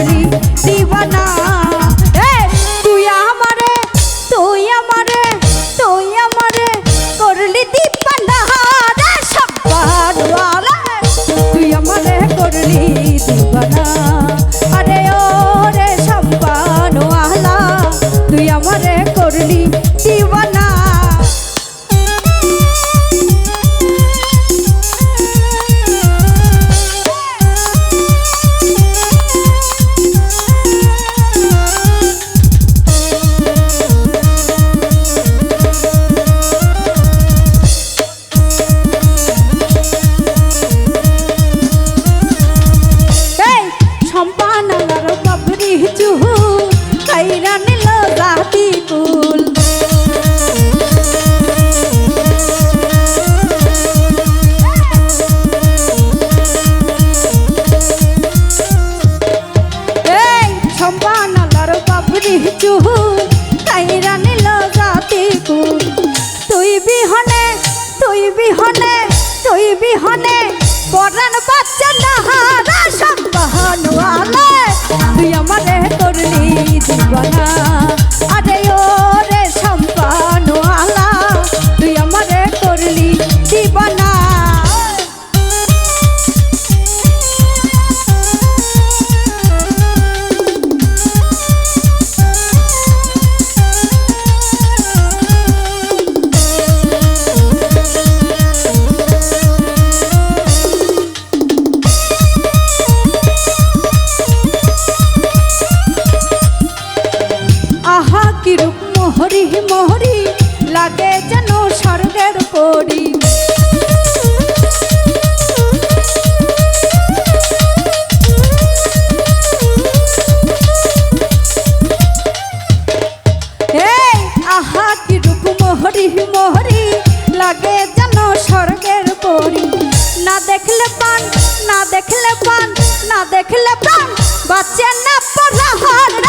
You. বিহনে পরান বাচ্চা এই, আহা কিরূপ মোহরি মোহরি, লাগে যেন না দেখলে পান না দেখলে পান না দেখলে প্রাণ বাচ্চা না পরাহার।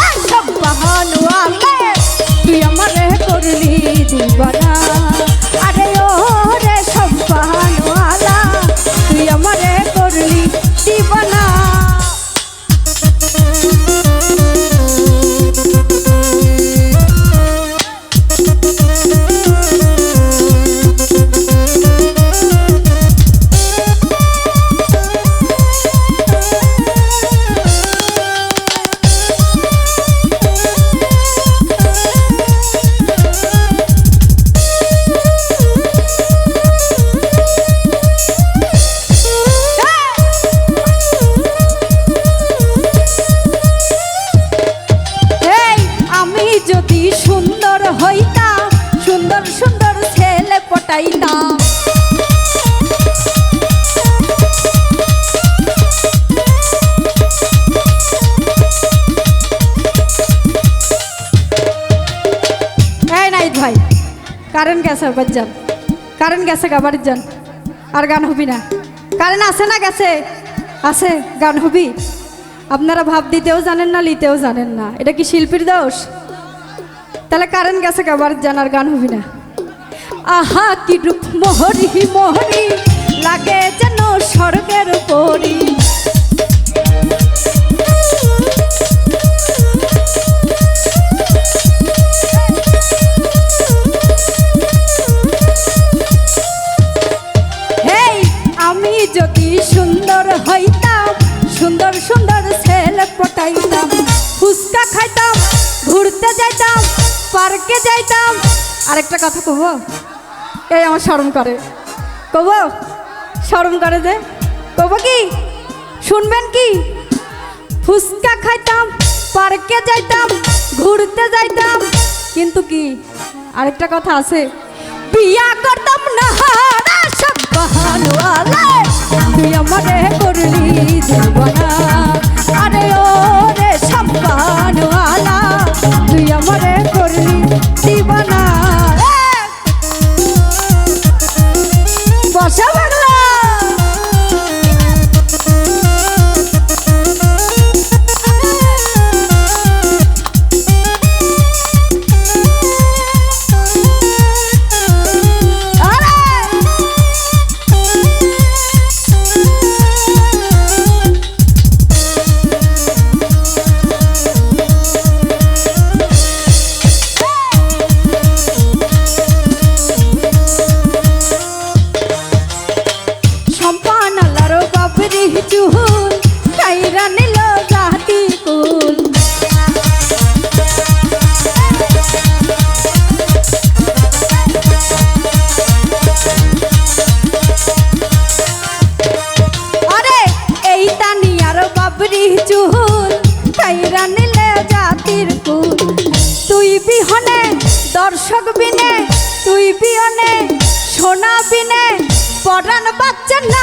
যদি সুন্দর হইতাম, সুন্দর সুন্দর ছেলে পটাইতাম। ভাই, কারেন্ট গেছে বাজ্জান কারেন্ট গেছে গাবাড়ির যান। আর গান হবি না। কারেন্ট আছে না গেছে? আছে, গান হবি। আপনারা ভাব দিতেও জানেন না, লিতেও জানেন না। এটা কি শিল্পীর দোষ? তাহলে কারেন্ট গেছে গাবার জানার গান হবি না। আহা, কি রূপ মোহরি মোহরি, লাগে যেন স্বর্গের পরি সুন্দর হইতাম, সুন্দর সুন্দর ছেলে পটাইতাম। ফুচকা যাইতাম পার্কে যাইতাম। আরেকটা কথা কব? এই আমার শরম করে। কব? শরম করে যে। কব কি? শুনবেন কি? ফুচকা খাইতাম, পার্কে যাইতাম, ঘুরতে যাইতাম। কিন্তু কি? আরেকটা কথা আছে। বিয়া করতাম না আরে ও রে সব তুই আমারে করলি কেরা নিল কুল। আরে, এই তানি আর বাবরি চুল কাইরা নিলে জাতির কুল। তুই বিহনে দর্শক বিনে, তুই বিহনে সোনা বিনে পরান বাচ্চা না